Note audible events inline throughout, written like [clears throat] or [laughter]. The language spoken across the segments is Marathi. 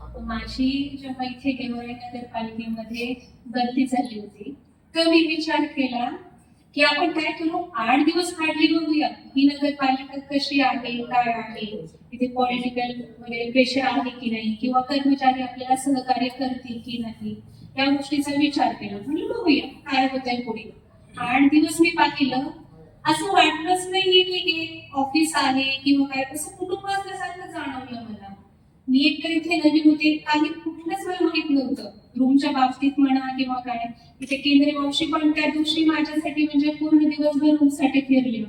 माझी जेव्हा इथे गेवराई नगरपालिकेमध्ये बदली झाली होती तर मी विचार केला की आपण काय करू? आठ दिवस हार्डली बघूया. ही नगरपालिका कशी आहे काय आहे तिथे पॉलिटिकल वगैरे प्रेशर आहे की नाही किंवा कर्मचारी आपल्याला सहकार्य करतील की नाही या गोष्टीचा विचार केला. म्हणजे बघूया काय होतंय पुढे. आठ दिवस मी पाहिलं. असं वाटलंच नाहीये की हे ऑफिस आहे किंवा काय असं कुटुंब असल्यासारखं जाणवलं मला. मी एकतर इथे नवीन होते काही कुठलंच मला माहीत नव्हतं. रूमच्या बाबतीत म्हणा किंवा काय. इथे केंद्रीय मावशी पण त्या दिवशी माझ्यासाठी म्हणजे पूर्ण दिवसभर रूमसाठी फिरली.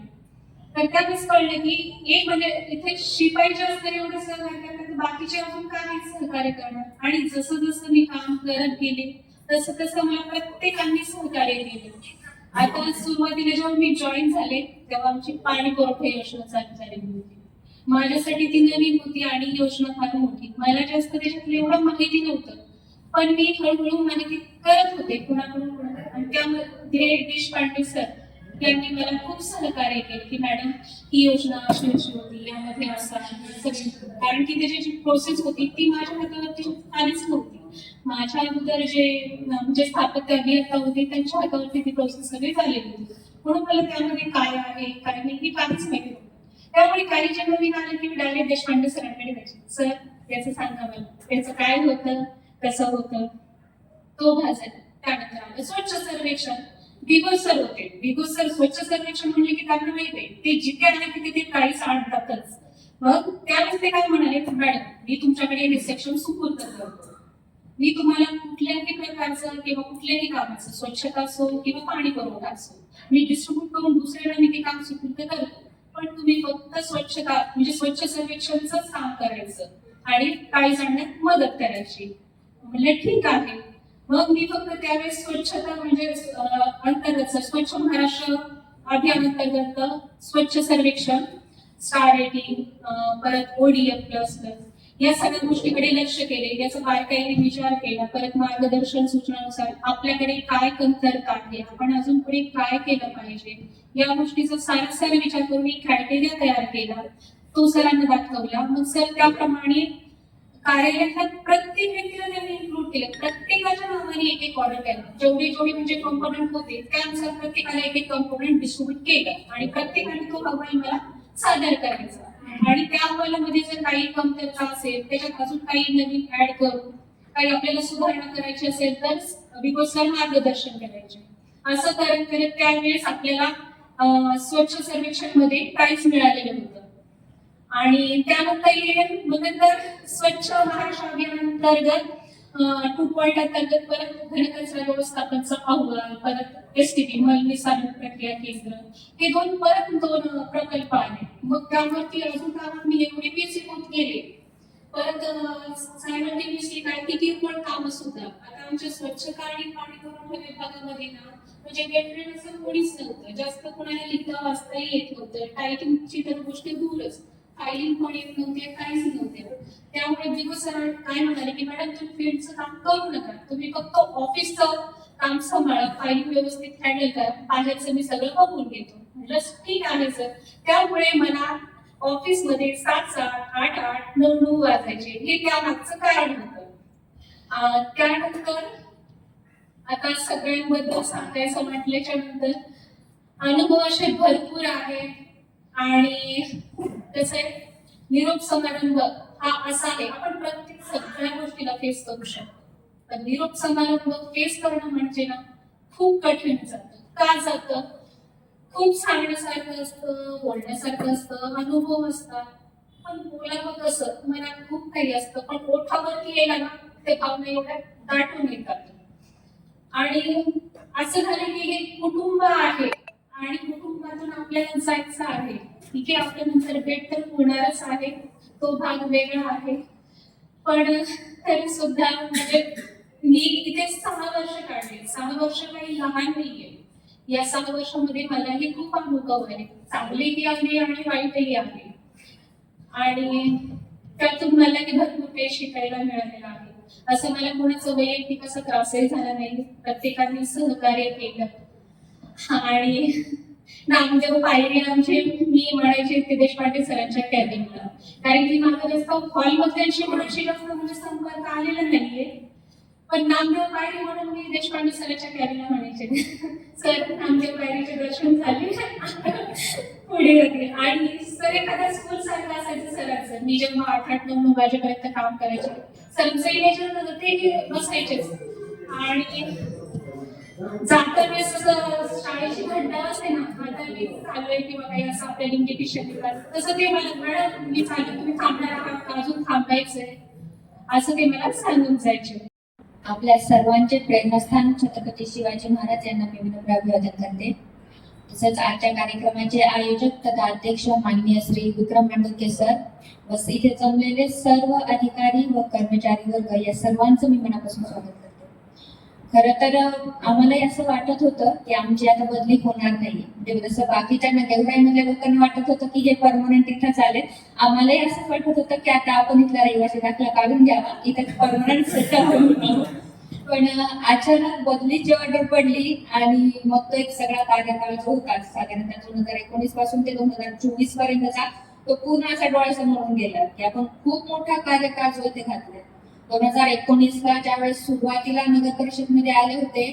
तर त्यावेळेस कळलं की एक म्हणजे इथे शिपाई जास्त एवढं सहकार्य करतात बाकीचे अजून काही सहकार्य करणार. आणि जसं जसं मी काम करत गेले तसं तसं मला प्रत्येकांनी सहकार्य केलं. आता सुरुवातीला जेव्हा मी जॉईन झाले तेव्हा आमची पाणी पुरवठा योजना चालू झालेली होती. माझ्यासाठी ती नवीन होती आणि योजना फार मोठी. मला जास्त त्याच्यातलं एवढं माहिती नव्हतं. पण मी हळूहळू माहिती करत होते कुणाकडून आणि त्यामध्ये देशपांडे सर यांनी मला खूप सहकार्य केले की मॅडम ही योजना अशी अशी होती यामध्ये असं कारण की त्याची जी प्रोसेस होती ती माझ्या हातावरती आलीच नव्हती. माझ्या अगोदर जे म्हणजे स्थापत्य अभियंता होते त्यांच्या हातावरती ती प्रोसेस सगळी झालेली होती. म्हणून मला त्यामध्ये काय आहे काय नाही हे काहीच माहिती नव्हतं. त्यामुळे काही जे नवीन आले की डायरेक्ट देशपांडे सरांकडे जायचे. सर याचं सांगा मला त्याचं काय होतं? कसं होतं? तो भाग त्यानंतर आलं. स्वच्छ सर्वेक्षण. बिगो सर होते. बिगो सर स्वच्छ सर्वेक्षण म्हणले की त्यांना माहिती आहे. ते जिथे आहे तिथे ते काळीच आणतातच. मग त्यावेळेस ते काय म्हणाले? मॅडम मी तुमच्याकडे हे सेक्शन सुपूर्द करतो मी तुम्हाला कुठल्याही प्रकारचं किंवा कुठल्याही कामाचं स्वच्छता असो किंवा पाणी पुरवठा असो मी डिस्ट्रीब्यूट करून दुसऱ्याला मी ते काम सुपूर्द करतो पण तुम्ही फक्त स्वच्छता म्हणजे स्वच्छ सर्वेक्षणच काम करायचं. आणि काळी जाणण्यात मदत करायची. म्हणलं ठीक आहे. मग मी फक्त त्यावेळेस स्वच्छता म्हणजे अंतर्गत स्वच्छ महाराष्ट्र अभियान अंतर्गत स्वच्छ सर्वेक्षण स्टार रेटिंग परत ओडीएफ प्लस प्लस या सगळ्या गोष्टीकडे लक्ष केले याचा बारकाईने विचार केला परत मार्गदर्शन सूचनानुसार आपल्याकडे काय कमतरता आहे आपण अजून पुढे काय केलं पाहिजे? या गोष्टीचा सारासार विचार करून एक क्रायटेरिया तयार केला. तो सरांना दाखवला. मग सर त्याप्रमाणे कार्यालयात प्रत्येक व्यक्तीला त्यांनी इन्क्लूड केलं. प्रत्येकाच्या नावाने एक एक ऑर्डर केला. जेवढे जेवढे म्हणजे कॉम्पोनंट होते त्यानुसार प्रत्येकाला एक एक कॉम्पोनंट डिस्ट्रीब्यूट केलं. आणि प्रत्येकाने तो अहवाल मला सादर करायचा. आणि त्या अहवालामध्ये जर काही कमतरता असेल त्याच्यात अजून काही नवीन ऍड करून काही आपल्याला सुधारणा करायची असेल तर बिकॉज सर मार्गदर्शन करायचे. असं करत करत त्यावेळेस आपल्याला स्वच्छ सर्वेक्षणमध्ये प्राईज मिळालेलं होतं. आणि त्यानंतर मग नंतर स्वच्छ महाराष्ट्र अभियानांतर्गत टू पॉईंट अंतर्गत परत घनकचरा व्यवस्थापनचा अहवाल परत एस टी पी मलनिसारण प्रक्रिया केंद्र. हे दोन परत दोन प्रकल्प आले मग त्यावरती अजून कामात मी एवढे बिझी होत गेले. परत सायमल्टेनियसली काय किती पण काम सुद्धा. आता आमच्या स्वच्छता आणि पाणी पुरवठा विभागामध्ये ना म्हणजे वेगवेगळं असं कोणीच नव्हतं. जास्त कोणाला लिहिता वाचताही येत नव्हतं. टायपिंगची तर गोष्ट दूरच. फायलिंग पण येत नव्हते काहीच नव्हते. त्यामुळे दिवस सर काय म्हणाले की मॅडम तुम्ही फील्डचं काम करू नका. तुम्ही फक्त ऑफिसचं काम सांभाळा. फायलिंग व्यवस्थित हँडल करा. बाहेरचं मी सगळं बघून घेतो. म्हटलं ठीक आहे सर. त्यामुळे मला ऑफिसमध्ये सात सात आठ आठ नऊ नऊ वाजायचे. हे त्यामागचं कारण होतं. त्यानंतर आता सगळ्यांबद्दल सांगायचं म्हटल्याच्या नंतर अनुभव असे भरपूर आहेत. आणि तसे निरोप समारंभ हा असा आहे आपण प्रत्येक सगळ्या गोष्टीला फेस करू शकतो. पण निरोप समारंभ फेस करणं म्हणजे ना खूप कठीण जातं. का जातं? खूप सांगण्यासारखं असतं बोलण्यासारखं असतं अनुभव असतात. पण बोलावं कसं? मनात खूप काही असतं. पण ओठावरती यायला ना ते भावना एवढ्या दाटून येतात. आणि असं झालं की हे कुटुंब आहे. आणि कुटुंबातून आपल्याला जायचं आहे. ठीक आहे आपल्या नंतर भेट तर होणारच आहे तो भाग वेगळा आहे. पण तरी सुद्धा म्हणजे मी इथे सहा वर्ष काढले. सहा वर्ष काही लहान नाहीये. या सहा वर्षामध्ये मलाही खूप अनुभव आहे. चांगलेही आहे आणि वाईटही आहे. आणि त्यातून मलाही भरपूर काही शिकायला मिळालेलं आहे. असं मला कोणाचं वैयक्तिक असा त्रासही झाला नाही. प्रत्येकाने सहकार्य केलं. आणि नामदेव म्हणजे पायरी आमचे मी म्हणायचे ते देशपांडे सरांच्या कॅबिनला. कारण की माझा जास्त हॉलमधल्यांशी म्हणायची जास्त म्हणजे संपर्क आलेला नाहीये. पण नामदेव पायरी म्हणून मी देशपांडे सरांच्या कॅबिनला म्हणायचे. सर नामदेव पायरीचे दर्शन झाले. पुढे होते. आणि सर एखादा स्कूल सारखा असायचं सरांचं. मी जेव्हा आठ आठ नऊ नऊ वाजेपर्यंत काम करायचे. सरांचं इमेजन ते बसायचेच. आणि जाता वेळेस शाळेची घंटा असते ना आता मी चालू आहे किंवा काही असं आपल्या लिंगी शिकतात तसं ते मला मॅडम मी चालू तुम्ही थांबणार आहात का? अजून थांबायचंय? असं ते मला सांगून जायचे. आपल्या सर्वांचे प्रेरणास्थान छत्रपती शिवाजी महाराज यांना मी विनम्र अभिवादन करते. तसंच आजच्या कार्यक्रमाचे आयोजक तथा अध्यक्ष माननीय श्री विक्रम मांडुके सर व इथे जमलेले सर्व अधिकारी व कर्मचारी वर्ग या सर्वांचं मी मनापासून स्वागत करते. खरं तर आम्हालाही असं वाटत होतं की आमची आता बदली होणार नाही म्हणजे जसं बाकीच्या नगरमधल्या लोकांना वाटत होतं की हे परमनंट इथं चालेल. आम्हालाही असं वाटत होतं की आता आपण इथला रहिवासी दाखला काढून घ्यावा. इथं परमनंट सेटल होऊन पण अचानक बदलीची ऑर्डर पडली आणि मग तो एक सगळा कार्यकाळ जो होता साधारणतः दोन हजार एकोणीसपासून ते दोन हजार चोवीस पर्यंतचा तो पूर्ण असा डोळ्यासमोरून गेला की आपण खूप मोठा कार्यकाळ जो इथे घातलाय दोन हजार एकोणीस ला ज्यावेळेस सुरुवातीला नगर परिषदमध्ये आले होते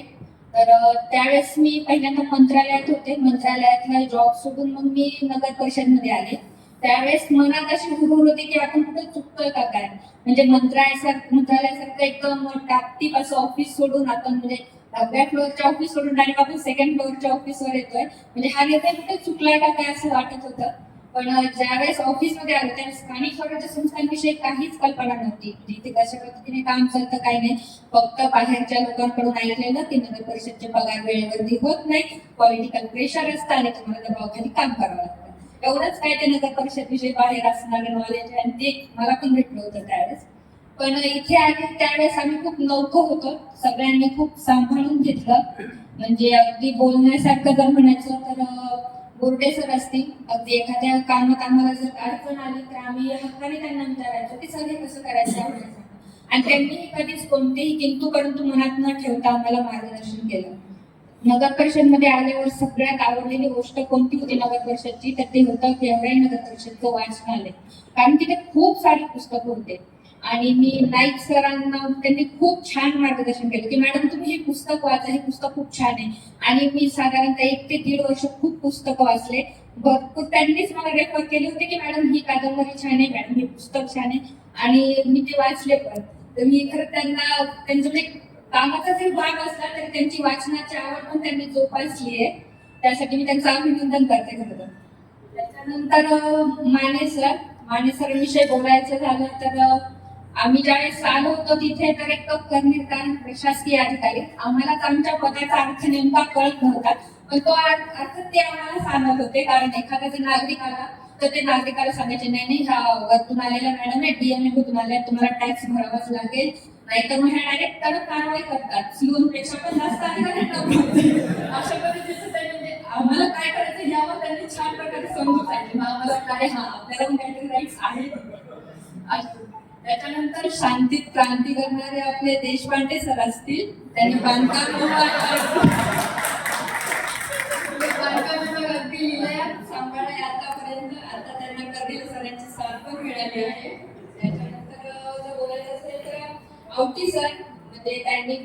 तर त्यावेळेस मी पहिल्यांदा मंत्रालयात होते. मंत्रालयातला जॉब सोडून मग मी नगर परिषदमध्ये आले. त्यावेळेस मनात अशी हुरूर होती की आपण कुठे चुकतोय का काय? म्हणजे मंत्रालयासारखं मंत्रालयासारखं एकदम टापटीप असं ऑफिस सोडून आपण म्हणजे दहाव्या फ्लोअरच्या ऑफिस सोडून डायरेक्ट आपण सेकंड फ्लोअरच्या ऑफिसवर येतोय. म्हणजे हा निर्णय कुठे चुकला का काय असं वाटत होतं? पण ज्यावेळेस ऑफिसमध्ये आलो त्यावेळेस स्थानिक स्वराज्य संस्थांविषयी काहीच कल्पना नव्हती. म्हणजे इथे कशा पद्धतीने काम चालतं काही नाही. फक्त बाहेरच्या लोकांकडून ऐकलेलं की नगर परिषदचे पगार वेळेवरती होत नाही. पॉलिटिकल प्रेशर असतं आणि तुम्हाला दबावाखाली काम करावं लागतं. एवढंच काय ते नगर परिषद विषयी बाहेर असणारं नॉलेज आणि ते मला पण भेटलं होतं त्यावेळेस. पण इथे आले त्यावेळेस आम्ही खूप नौखं होतो. सगळ्यांनी खूप सांभाळून घेतलं. म्हणजे अगदी बोलण्यासारखं जर म्हणायचं तर बोर्डे सर असतील अगदी एखाद्या काम कामाला जर अडचण आली तर आम्ही हक्काने त्यांना विचारायचो की सर हे कसं करायचं आणि त्यांनीही कधीच कोणतेही किंतू परंतु मनात न ठेवता आम्हाला मार्गदर्शन केलं. नगर परिषदमध्ये आल्यावर सगळ्यात आवडलेली गोष्ट कोणती होती नगर परिषदची? तर ते होतं केवढ्या नगर परिषदचं वाचनालय. कारण तिथे खूप सारी पुस्तकं होते. आणि मी नाईक सरांना त्यांनी खूप छान मार्गदर्शन केलं की मॅडम तुम्ही हे पुस्तक वाचा हे पुस्तक खूप छान आहे. आणि मी साधारणतः एक ते दीड वर्ष खूप पुस्तकं वाचले. भरपूर त्यांनीच मला रेफर केले होते की मॅडम ही कादंबरी छान आहे मॅडम हे पुस्तक छान आहे. आणि मी ते वाचले पण. तर मी खरं त्यांना त्यांचं म्हणजे कामाचा जरी भाग असला तरी त्यांची वाचनाची आवड पण त्यांनी जोपासली आहे. त्यासाठी मी त्यांचं अभिनंदन करते खरं तर. त्याच्यानंतर माने सर माने सर विषय बोलायचं झालं तर आम्ही ज्यावेळेस आलो होतो तिथे तर एक कर्मचारी प्रशासकीय अधिकारी आम्हालाच आमच्या पदाचा अर्थ नेमका कळत नव्हता. पण तो अर्थ ते आम्हाला सांगत होते कारण एखादा जर नागरिक आला तर ते नागरिकाला सांगायचे नाही नाही ह्या वरतून आलेल्या मॅडम आहे डीएमए मधून आल्या तुम्हाला टॅक्स भरावाच लागेल. नाहीतर मग ह्या डायरेक्ट कडक कारवाई करतात. सीओनपेक्षा पण जास्त अशा पद्धतीचं ते म्हणजे आम्हाला काय करायचं यावर त्यांनी छान प्रकारे समजून सांगितलं. मग आम्हाला काय हा आपल्याला पण काहीतरी राईट्स आहेत. त्याच्यानंतर शांतीत क्रांती करणारे आपले देशपांडे सर असतील. त्यांनी बांधकाम हो, बांधकाम हो. विभाग हो, लिहिलंय. आतापर्यंत. आता त्यांना कधील सरांची साथ पण मिळाली आहे. त्याच्यानंतर जर बोलायचं असेल तर आवटी सर म्हणजे त्यांनी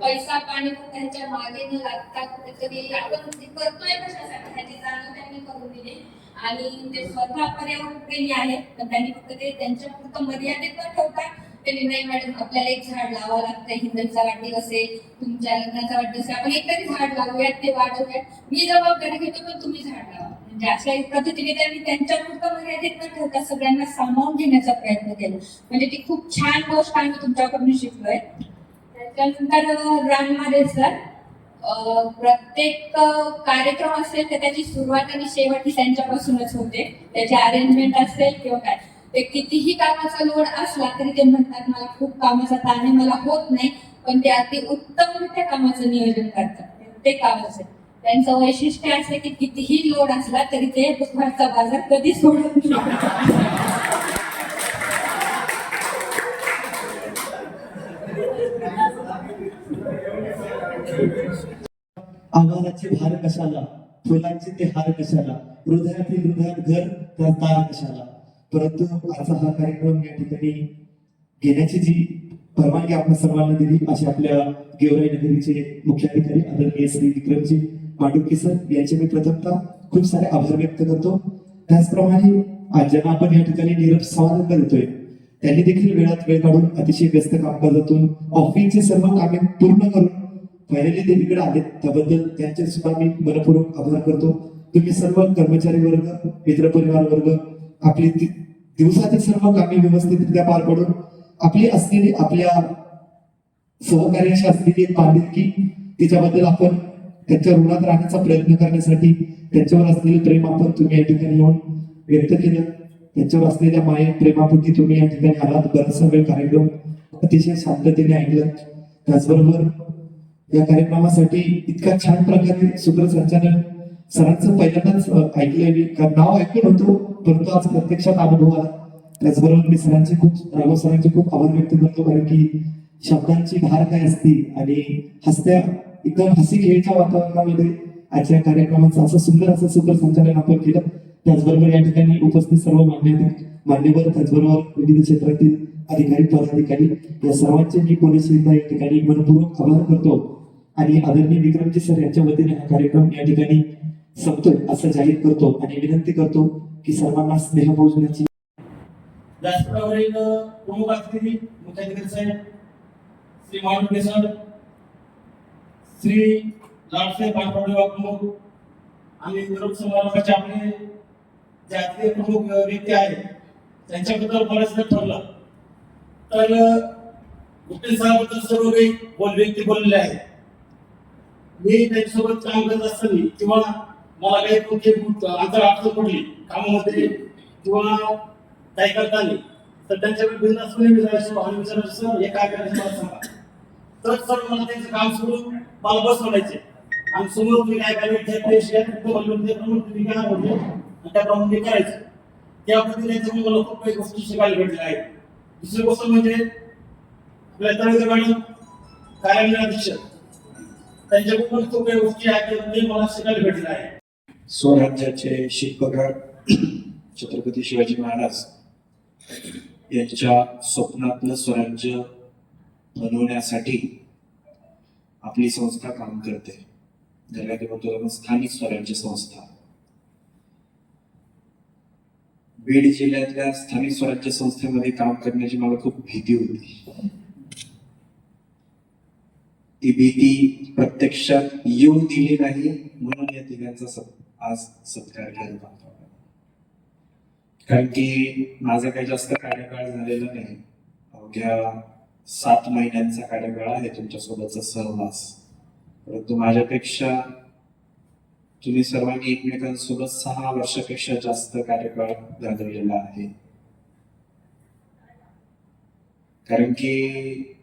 पैसा पाणी पण त्यांच्या मागे न लागता कुठेतरी आपण करतोय कशासाठी ह्याची जाणीव त्यांनी करून दिली. आणि ते स्वतः पर्यावरण प्रेमी आहेत तर त्यांनी फक्त ते त्यांच्या पुरतं मर्यादित न ठेवता त्यांनी नाही मॅडम आपल्याला एक झाड लावावं लागतंय हिंदनचा वाढदिवस आहे तुमच्या लग्नाचा वाढदिवस आहे आपण एक तरी झाड लावूयात ते वाढवूयात मी जबाबदारी घेतो पण तुम्ही झाड लावा. म्हणजे अशा एक पद्धतीने त्यांनी त्यांच्या पुरतं मर्यादित न ठेवता सगळ्यांना सामावून घेण्याचा प्रयत्न केला. म्हणजे ती खूप छान गोष्ट आम्ही तुमच्याकडून शिकलोय. त्याच्यानंतर राममारे सर प्रत्येक कार्यक्रम असेल तर त्याची सुरुवात आणि शेवट ही त्यांच्यापासूनच होते. त्याची अरेंजमेंट असेल किंवा काय. ते कितीही कामाचा लोड असला तरी ते म्हणतात मला खूप कामाचा ताण आहे मला होत नाही. पण ते अगदी उत्तमरित्या कामाचं नियोजन करतात. ते काम असेल त्यांचं वैशिष्ट्य असं की कितीही लोड असला तरी ते बुधवारचा बाजार कधी सोडत नाही आव्हानाचे भार कशाला? फुलांचे ते हार कशाला? हृदयातील हृदयात घर तर तार कशाला? परंतु आजचा हा कार्यक्रम या ठिकाणी घेण्याची जी परवानगी आपण सर्वांना दिली असे आपल्या गेवराई नगरीचे मुख्याधिकारी आदरणीय श्री विक्रमजी मांडुके सर यांचे मी प्रथमतः खूप सारे आभार व्यक्त करतो. त्याचप्रमाणे आज ज्यांना आपण या ठिकाणी निरप संवाद करतोय त्यांनी देखील वेळात वेळ काढून अतिशय व्यस्त कामकाजातून ऑफिसचे सर्व कामे पूर्ण करून फायनली देवीकडे आलेत त्याबद्दल त्यांचे सुद्धा मी मनपूर्वक आभार करतो. तुम्ही सर्व कर्मचारी वर्ग मित्रपरिवार वर्ग आपली दिवसातील सर्व कामे व्यवस्थितरित्या पार पडून आपली असलेली आपल्या सहकार्याची असलेली एक बांधिलकी तिच्याबद्दल आपण त्यांच्या ऋणात राहण्याचा प्रयत्न करण्यासाठी त्यांच्यावर असलेले प्रेम आपण तुम्ही या ठिकाणी येऊन व्यक्त केलं. त्यांच्यावर असलेल्या माय प्रेमापोटी तुम्ही या ठिकाणी आलात. बराचसा वेळ कार्यक्रम अतिशय शांततेने ऐकलं त्याचबरोबर या कार्यक्रमासाठी इतका छान प्रकारे सूत्रसंचालन सरांचं पहिल्यांदाच अं, ऐकलंय मी. कारण नाव ऐकून होतो परंतु आज प्रत्यक्षात अनुभव आला. त्याचबरोबर मी सरांचे खूप राघव सरांचे खूप आभार व्यक्त करतो कारण की शब्दांची धार काय असती आणि हसत्या एकदम हसी खेळच्या वातावरणामध्ये आजच्या कार्यक्रमाचं असं सुंदर असं सूत्रसंचालन आपण केलं. त्याचबरोबर या ठिकाणी उपस्थित सर्व मान्य मान्यवर त्याचबरोबर विविध क्षेत्रातील अधिकारी पदाधिकारी या सर्वांचे मी पोलीस एकदा या ठिकाणी मनपूर्वक आभार करतो. आणि आदरणीय विक्रमजी सर यांच्या वतीने हा कार्यक्रम या ठिकाणी संपतोय. असं जाहीर करतो आणि विनंती करतो की सर्वांना स्नेह पोहोचण्याची व्यासपीठावरील प्रमुख अतिथी मुख्याधिकारी साहेब श्री मांडुके सर श्री लाडसाहेब पानपाडे प्रमुख आणि निरोप समारंभाचे आपले जे प्रमुख व्यक्ती आहेत. त्यांच्याबद्दल बऱ्याचदा ठरलं. तर गुप्ते साहेबांबद्दल सर्व काही बोल व्यक्ती बोललेले आहेत. मी त्यांच्यासोबत काम करत असताना किंवा मला काही कोणती अंतर अडचण पडली कामामध्ये किंवा काही करताना तर त्यांच्याकडे बिंदासपणे विचारायचो आणि विचारायचो सर हे काय करायचं मला सांगा. तर सर मला त्यांचं काम सोडून मला बसवण्याचे आणि समोर तुम्ही काय करायचं ते त्याप्रमाणे तुम्ही काय बोलले आणि त्याप्रमाणे करायचं. त्या पद्धतीने त्याच्यामुळे मला खूप काही गोष्टी शिकायला भेटल्या आहेत. दुसरी गोष्ट म्हणजे आपल्या तळेकर मॅडम कार्यालय अध्यक्ष त्यांच्याकडून तो काही गोष्टी आहेत ते मला शिकायला भेटलं आहे. स्वराज्याचे शिल्पकार [clears throat] छत्रपती शिवाजी महाराज यांच्या स्वप्नातलं स्वराज्य बनवण्यासाठी आपली संस्था काम करते. ज्याला म्हणतो आपण स्थानिक स्वराज्य संस्था. बीड जिल्ह्यातल्या स्थानिक स्वराज्य संस्थेमध्ये काम करण्याची मला खूप भीती होती. ती भीती प्रत्यक्षात येऊ दिली नाही म्हणून या तिघांचा सत- आज सत्कार केला पाहतो कारण की माझा काही जास्त कार्यकाळ झालेला नाही. अवघ्या सात महिन्यांचा कार्यकाळ आहे तुमच्यासोबतचा सहवास. परंतु माझ्यापेक्षा तुम्ही सर्वांनी एकमेकांसोबत सहा वर्षापेक्षा जास्त कार्यकाळ घालवलेला आहे. कारण की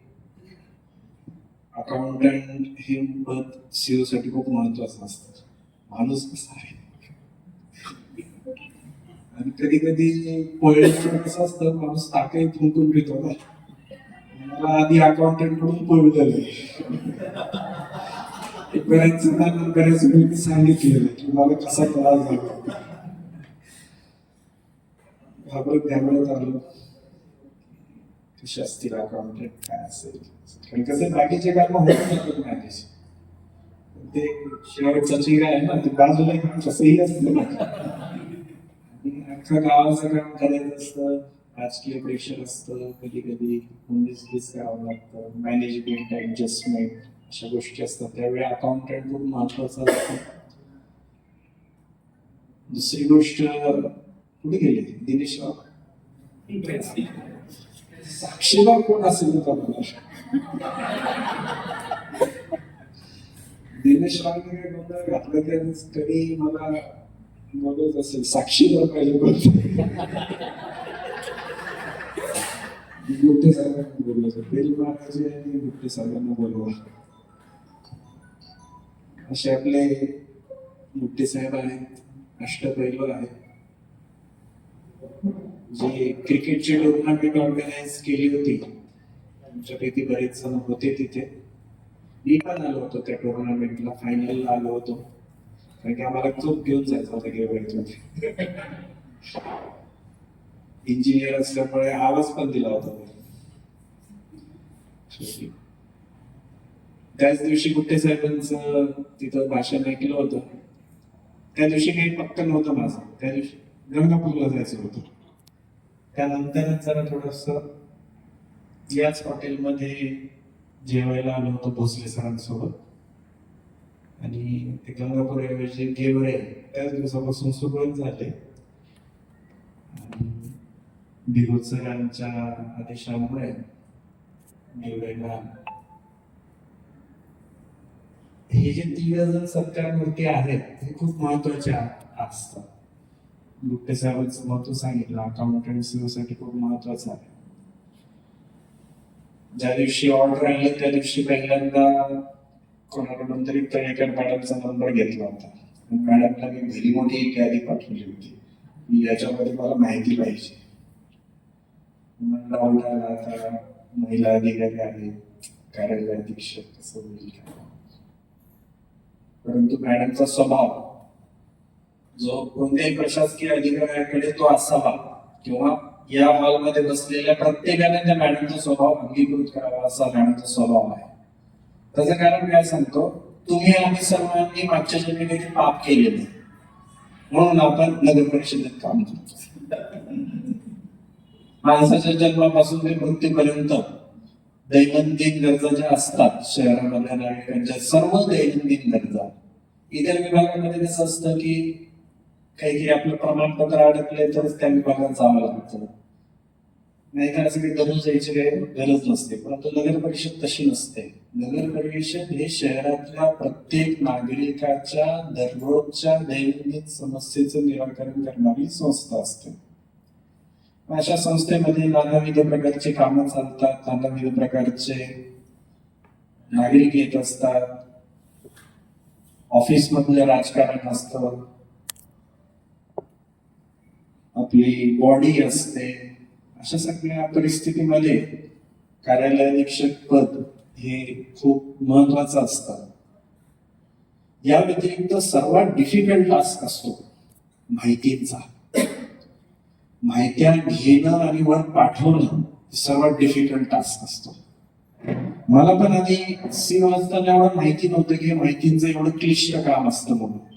अकाउंटंट हे पद सीओ साठी खूप महत्वाचं असतं. माणूस कसा आहे? आणि कधी कधी पळलं कसं असतं माणूस ताकही थुंकून घेतो ना. मला आधी अकाउंटंटकडून पळलं बऱ्याच जणांना बऱ्याच वेळी सांगितलेलं की मला कसा त्रास झाला? घाबरत घाबरत आलो. असतील अकाउंटंट काय असेल कारण कसं बाकीचे काम होत नाही मॅनेज ते शेवटचा चिरा आहे ना ते बाजूला एक कसंही असतं ना. आणि अख्खा गावाचं काम करायचं असतं राजकीय प्रेशर असतं कधी कधी दिस करावं लागतं मॅनेजमेंट ऍडजस्टमेंट अशा गोष्टी असतात. त्यावेळी अकाउंटंट खूप महत्त्वाचा असतो. दुसरी गोष्ट कुठे गेले? दिनेश साक्षीदार कोण असेल होता मला दिनेश रावने मला घातलं घातला कधी मला बोलत असेल. साक्षीदार पाहिजे गुट्टे गुप्ते साहेबांना बोलवायचं बेल महाराजे आणि गुप्ते साहेबांना बोलवा असे आपले गुप्ते साहेब आहेत अष्टपैलू आहेत. जे क्रिकेटची टुर्नामेंट ऑर्गनाईज केली होती आमच्यापैकी बरेच जण होते तिथे. मी पण आलो होतो त्या टुर्नामेंटला फायनलला आलो होतो. कारण की आम्हाला चोप घेऊन जायचं होता गेवराईतून इंजिनियर असल्यामुळे आवाज पण दिला होता. त्याच दिवशी गुट्टे साहेबांचं तिथं भाषण ऐकलं होतं. त्या दिवशी काही पक्क नव्हतं माझं. त्या दिवशी गंगापूरला जायचं होतं. त्यानंतरच जरा थोडस याच हॉटेलमध्ये जेवायला आलो होतो भोसले सरांसोबत. आणि ते गंगापूर ऐवजी गेवरे त्याच दिवसापासून सुरुवात झाले. आणि सरांच्या आदेशामुळे गेवरेला हे जे तीन जण सत्कार मूर्ती आहेत हे खूप महत्त्वाच्या असतात. गुप्ते साहेबांचं महत्त्व सांगितलं अकाउंटन्सीसाठी खूप महत्वाचं आहे. ज्या दिवशी ऑर्डर आलं त्या दिवशी पहिल्यांदा कोणाकडून तरी पर्यटन मॅडमचा नंबर घेतला होता. मॅडमला मी भली मोठी एक यादी पाठवली होती. मी याच्यामध्ये मला माहिती पाहिजे. म्हणलं आता महिला अधिकारी आहेत कार्यालय अधीक्षक कसं होईल. परंतु मॅडमचा स्वभाव जो कोणत्याही प्रशासकीय अधिकाऱ्याकडे तो असावा किंवा या हॉलमध्ये बसलेल्या प्रत्येकाने त्या मॅडमचा स्वभाव अंगीकृत करावा असा मॅडमचा स्वभाव आहे. त्याचं कारण काय सांगतो तुम्ही आम्ही सर्वांनी मागच्या जन्मी काही पाप केलेले म्हणून आपण नगर परिषदेत काम करतो. माणसाच्या जन्मापासून ते मृत्यूपर्यंत दैनंदिन गरजा ज्या असतात शहरामधल्या नागरिकांच्या सर्व दैनंदिन गरजा. इतर विभागामध्ये कसं असतं की काही काही आपलं प्रमाणपत्र अडकले तरच त्या विभागात जावं लागतं. नाही कारण असं दररोज यायची काही गरज नसते. परंतु नगर परिषद तशी नसते. नगर परिषद हे शहरातल्या प्रत्येक नागरिकाच्या दररोजच्या दैनंदिन समस्येचं निराकरण करणारी संस्था असते. अशा संस्थेमध्ये नानाविध प्रकारची कामं चालतात नानाविध प्रकारचे नागरिक येत असतात. ऑफिस मधलं राजकारण असतं. आपली बॉडी असते. अशा सगळ्या परिस्थितीमध्ये कार्यालयाधीक्षक पद हे खूप महत्वाचं असतं. या व्यतिरिक्त सर्वात डिफिकल्ट टास्क असतो माहितीचा. माहित्या घेणं आणि वर पाठवणं सर्वात डिफिकल्ट टास्क असतो. मला पण आधी सी वाजता माहिती नव्हतं की माहितीचं एवढं क्लिष्ट काम असतं म्हणून.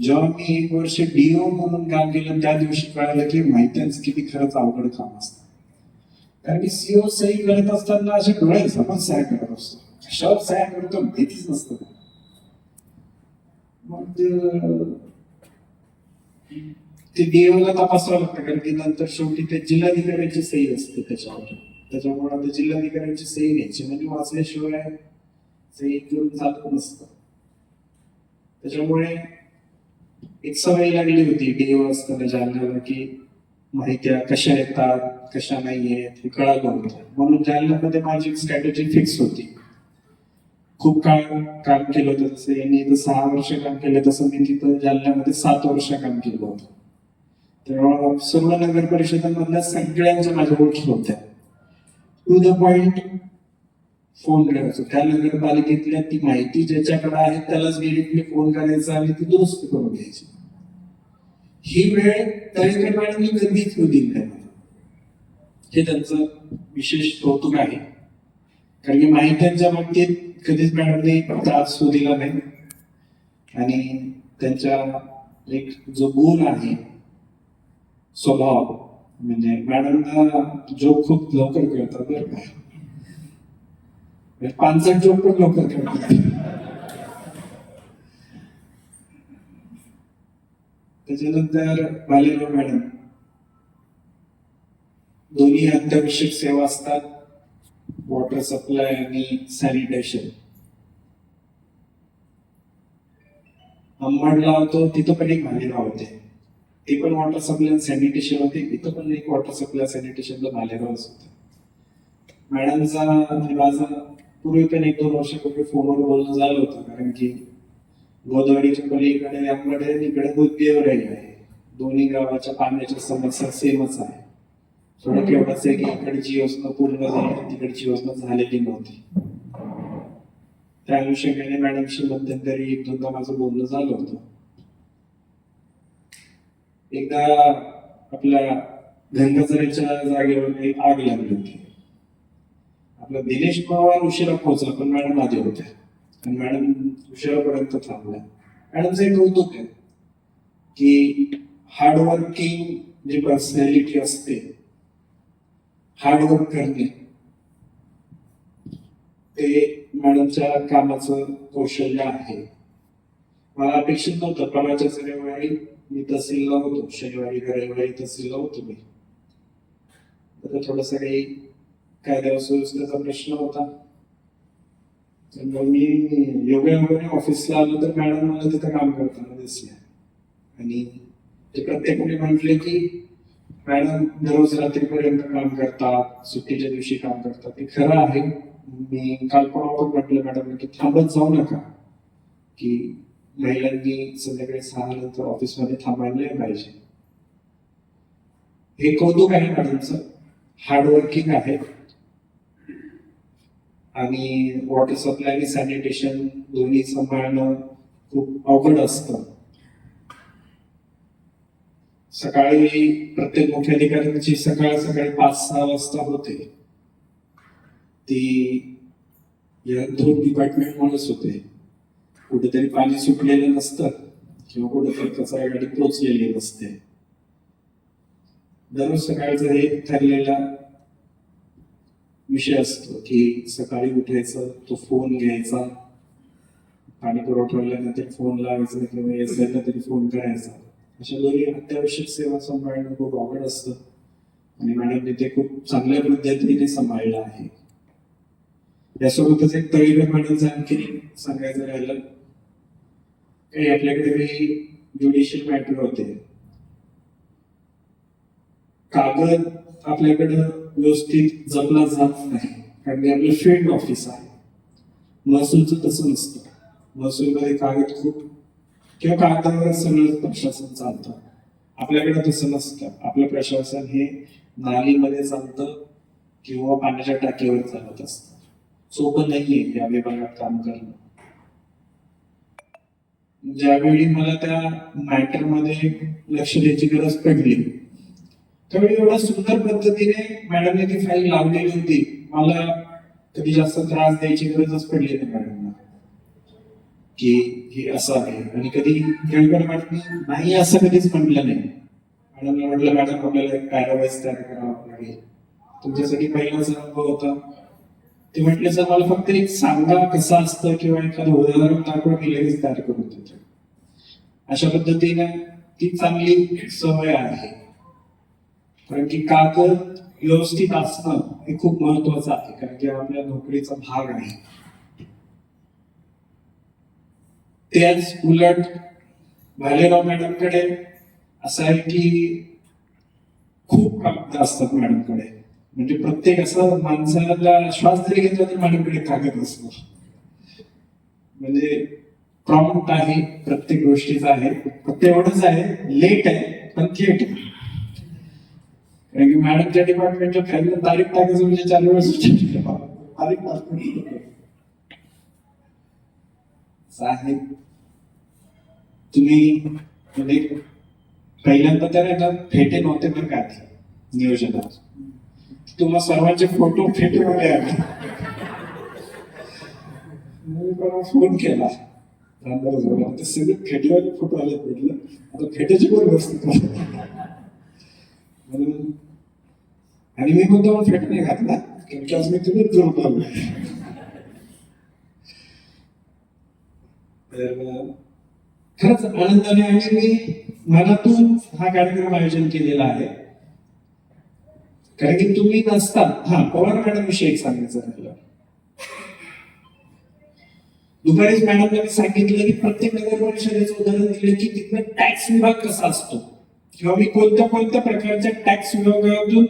जेव्हा मी एक वर्ष डीओ म्हणून काम केलं त्या दिवशी कळालं की माहितीच किती खरंच अवघड काम असतं. कारण की सीओ सही करत असताना असे डोळे आपण सह्या करत असतो. कशावर सह्या करतो माहितीच नसतं. मग ते- ते डीओला तपासावं लागतं. कारण की नंतर शेवटी ते जिल्हाधिकाऱ्यांची सही असते त्याच्यावर. त्याच्यामुळे आता जिल्हाधिकाऱ्यांची सही घ्यायची. म्हणजे वाचल्याशिवाय सही करून चालत नसतं. त्याच्यामुळे एक सवय लागली होती डीओ असताना जालन्याला की माहित्या कशा येतात कशा नाही येत हे कळालं होतं. म्हणून जालन्यामध्ये माझी स्ट्रॅटेजी फिक्स होती. खूप काळ काम केलं होतं जसं यांनी इथं सहा वर्ष काम केलं तसं मी तिथं जालन्यामध्ये सात वर्ष काम केलं होतं. तेव्हा सर्व नगर परिषदांमधल्या सगळ्यांच्या माझ्या ओळखी होत्या. टू द पॉइंट फोन करायचो त्या नगरपालिकेतल्या ती माहिती ज्याच्याकडे आहे त्यालाच डिरेक्टली फोन करायचा आणि ती दुरुस्त करून घ्यायची. ही वेळ तळेकर मॅडमनी कधीच दिली नाही. हे त्यांचं विशेष कौतुक आहे. कारण की माहित्यांच्या बाबतीत कधीच मॅडमने त्रास होऊ दिला नाही. आणि त्यांच्या एक जो गुण आहे स्वभाव म्हणजे मॅडमना जो खूप लवकर कळतात बरं का. पानसट जोक पण लवकर त्याच्यानंतर बालेराव मॅडम. दोन्ही अत्यावश्यक सेवा असतात. वॉटर सप्लाय आणि सॅनिटेशन. अंबडला होतो तिथं पण एक भालेराव होते. ते पण वॉटर सप्लाय सॅनिटेशन होते. तिथं पण एक वॉटर सप्लाय सॅनिटेशनला भालेरावच होते. मॅडमचा आणि माझा पूर्वी पण एक दोन वर्षापूर्वी फोनवर बोलणं झालं होतं कारण की गोदावरीच्या पलीकडे आमकडे इकडे आहे. दोन्ही गावाच्या पाण्याच्या समस्या सेमच आहे. फरक एवढाच आहे की इकडची योजना पूर्ण झाली तिकडची योजना झालेली नव्हती. त्या अनुषंगाने मॅडमशी मध्यंतरी एक दोनदा माझं बोलणं झालं होतं. एकदा आपल्या घनकचऱ्याच्या जागेवर एक आग लागली होती. आपला दिनेश पवार उशिरा पोहोचला पण मॅडम आधी होत्या. आणि मॅडम उशिरापर्यंत थांबल्या. मॅडमचं एक कौतुक आहे की हार्डवर्किंग जी पर्सनॅलिटी असते हार्डवर्क करणे ते मॅडमच्या कामाचं कौशल्य आहे. मला अपेक्षित नव्हतं प्रमाच्या रविवारी मी तहसीलला होतो. शनिवारी रविवारी तहसीलला होतो मी. तर थोडस काही कायदा सुव्यवस्थेचा प्रश्न होता. तर मग मी योगायोगाने ऑफिसला आलो तर मॅडम मला तिथं काम करताना दिसल्या. आणि ते प्रत्येकाने म्हटले की मॅडम दररोज रात्रीपर्यंत काम करतात सुट्टीच्या दिवशी काम करतात. ते खरं आहे. मी काल परवा पण म्हटलं मॅडम की थांबत जाऊ नका. की महिलांनी संध्याकाळी सहा नंतर ऑफिसमध्ये थांबायला पाहिजे. हे कौतुक आहे मॅडमचं. हार्डवर्किंग आहे. आणि वॉटर सप्लाय आणि सॅनिटेशन दोन्ही सांभाळणं खूप अवघड असतं. सकाळी प्रत्येक मुख्याधिकाऱ्यांची सकाळ सकाळी पाच सहा वाजता होते. ती या दोन डिपार्टमेंट म्हणूनच होते. कुठेतरी पाणी सुटलेलं नसतं किंवा कुठेतरी कचरा गाडी पोचलेली नसते. दररोज सकाळचं हे ठरलेला विषय असतो की सकाळी उठायचं तो फोन घ्यायचा. पाणी पुरवठ्यानंतर फोन लावायचा किंवा येत तरी फोन करायचा. अशा दोन्ही अत्यावश्यक सेवा सांभाळणं खूप अवघड असतं. आणि मॅडमने ते खूप चांगल्या पद्धतीने सांभाळलं आहे. यासोबतच एक तळीभर मॅडमचं आणखी सांगायचं राहिलं. काही आपल्याकडे काही ज्युडिशियल मॅटर होते. कागद आपल्याकडं व्यवस्थित जपला जात नाही. कारण की आपलं फील्ड ऑफिस आहे. महसूलचं तसं नसतं. महसूलमध्ये कागद खूप किंवा कागदावर सगळं प्रशासन चालतं. आपल्याकडे तसं नसतं. आपलं प्रशासन हे नालीमध्ये चालतं किंवा पाण्याच्या टाकीवर चालत असतं. सोपं नाहीये या विभागात काम करणं. ज्यावेळी मला त्या मॅटरमध्ये लक्ष द्यायची गरज पडली त्यावेळी एवढ्या सुंदर पद्धतीने मॅडमने ती फाईल लावलेली होती. मला कधी जास्त त्रास द्यायची गरजच पडली नाही मॅडमना की हे असं आहे. आणि कधी केळकर मॅडम नाही असं कधीच म्हटलं नाही. मॅडमला म्हटलं मॅडम आपल्याला एक पॅरावाईज तयार करावं लागेल. तुमच्यासाठी पहिलाच अनुभव होता. ते म्हटले सर मला फक्त एक सांगा कसं असतं किंवा एखादं उदाहरण दाखवा मी लगेच तयार करून देतो. अशा पद्धतीने ती चांगली सवय आहे. कारण की कागद व्यवस्थित असणं हे खूप महत्वाचं आहे कारण की आपल्या नोकरीचा भाग आहे. त्याच उलट भालेराव मॅडमकडे असं आहे की खूप कागद असतात मॅडमकडे. म्हणजे प्रत्येक असं माणसाला श्वास जरी घेतला तर मॅडमकडे कागद असतो. म्हणजे प्रॉम्प्ट आहे प्रत्येक गोष्टीचा आहे फक्त एवढंच आहे लेट आहे पण थेट आहे. कारण की मॅडमच्या डिपार्टमेंटच्या फाईलला तारीख टाकायचं म्हणजे चार वेळेस तारीख आहे तुम्ही म्हणजे पहिल्यांदा तर ना फेटे नव्हते बरं का आधी नियोजनात. तुम्हा सर्वांचे फोटो आले मी परवा फोन केला. ते सगळे फेटेवाले फोटो आले म्हटलं. आता फेटेची कोण वस्तू म्हणून आणि मी मुद्दाम फेट नाही घातला. कारण मी तुम्ही जोड तर खरंच आनंदाने आणि मी मनातून हा कार्यक्रम आयोजन केलेला आहे. कारण की तुम्ही नसता हा पवार मॅडम विषयी एक सांगायचं राहिलं दुपारीच मॅडमने सांगितलं की प्रत्येक नगर परिषदेचं उदाहरण दिलं की तिथला टॅक्स विभाग कसा असतो? किंवा मी कोणत्या कोणत्या प्रकारच्या टॅक्स विभागातून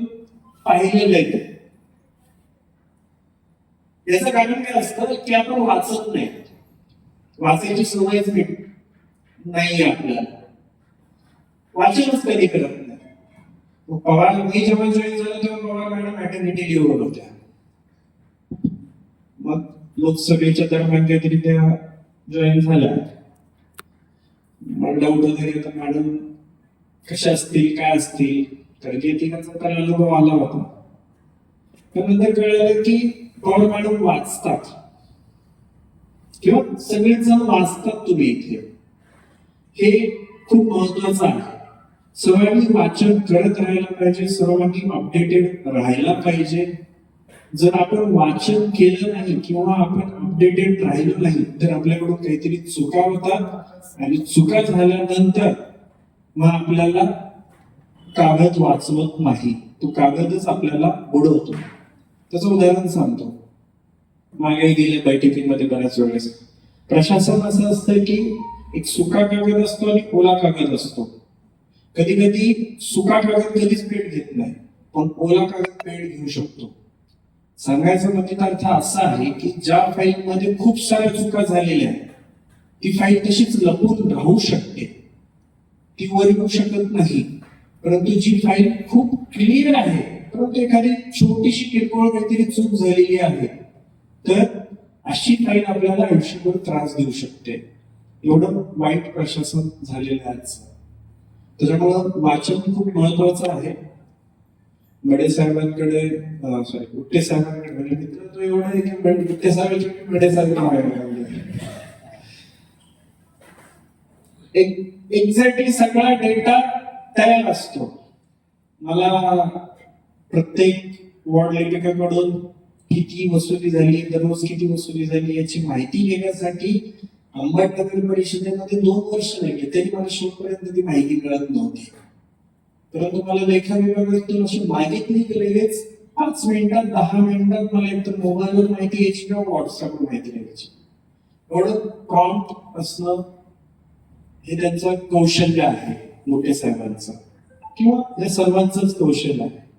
पाहिलेलं आहे ते. याचं कारण काय असतं की आपण वाचत नाही. वाचायची सवयच नाही. आपल्याला. वाचनच कधी करत नाही. पवार मी जेव्हा जॉईन झालो तेव्हा पवार मॅडम मॅटर्निटी लिव्हर होत्या. मग लोकसभेच्या दरम्यान काहीतरी त्या जॉईन झाल्या. मग डाऊट वगैरे तर मॅडम कशा असतील काय असतील तर की तर अनुभव आला होता. पण नंतर कळलं की पवार मॅडम वाचतात. किंवा सगळेच जण वाचतात तुम्ही इथे. हे खूप महत्वाचं आहे. सर्वांनी वाचन करत राहायला पाहिजे सर्वांनी अपडेटेड राहायला पाहिजे. जर आपण वाचन केलं नाही किंवा आपण अपडेटेड राहिलो नाही तर आपल्याकडून काहीतरी चुका होतात. आणि चुका झाल्यानंतर मग आपल्याला कागद वाचवत नाही. तो कागदच आपल्याला बुडवतो. त्याचं उदाहरण सांगतो. मागे गेल्या बैठकीमध्ये बऱ्याच वेळेस. प्रशासन असं असतं की एक सुका कागद असतो आणि ओला कागद असतो. कधी कधी सुका कागद कधीच पेट घेत नाही पण ओला कागद पेट घेऊ शकतो. सांगायचा म्हणजे अर्थ असा आहे की ज्या फाईलमध्ये खूप साऱ्या चुका झालेल्या आहेत ती फाईल तशीच लपून राहू शकते. ती वर येऊ शकत नाही. परंतु जी फाईल खूप क्लिअर आहे परंतु एखादी छोटीशी किरकोळ काहीतरी चूक झालेली आहे तर अशी फाईल आपल्याला आयुष्यभर त्रास देऊ शकते. एवढं वाईट प्रशासन झालेलं आहे. त्याच्यामुळं वाचन खूप महत्वाचं आहे. मडे साहेबांकडे सॉरी गुट्टे साहेबांकडे म्हणजे मित्र तो एवढा आहे की गुट्टे साहेबांकडे मडे साहेब एक एक्झॅक्टली सगळा डेटा तयार असतो. मला प्रत्येक वॉर्ड लेखकाकडून किती वसुली झाली दररोज किती वसुली झाली याची माहिती घेण्यासाठी अहमदनगर परिषदेमध्ये दोन वर्ष लागले. तरी मला शेवटपर्यंत ती माहिती मिळत नव्हती. परंतु मला लेखा विभागातून अशी मागितली की लगेच पाच मिनिटात दहा मिनिटात मला एकतर मोबाईलवर माहिती यायची किंवा व्हॉट्सअपवर माहिती द्यायची. एवढं प्रॉम्प्ट असणं हे त्यांचं कौशल्य आहे मोठे साहेबांचं. किंवा या सर्वांचंच कौशल्य आहे.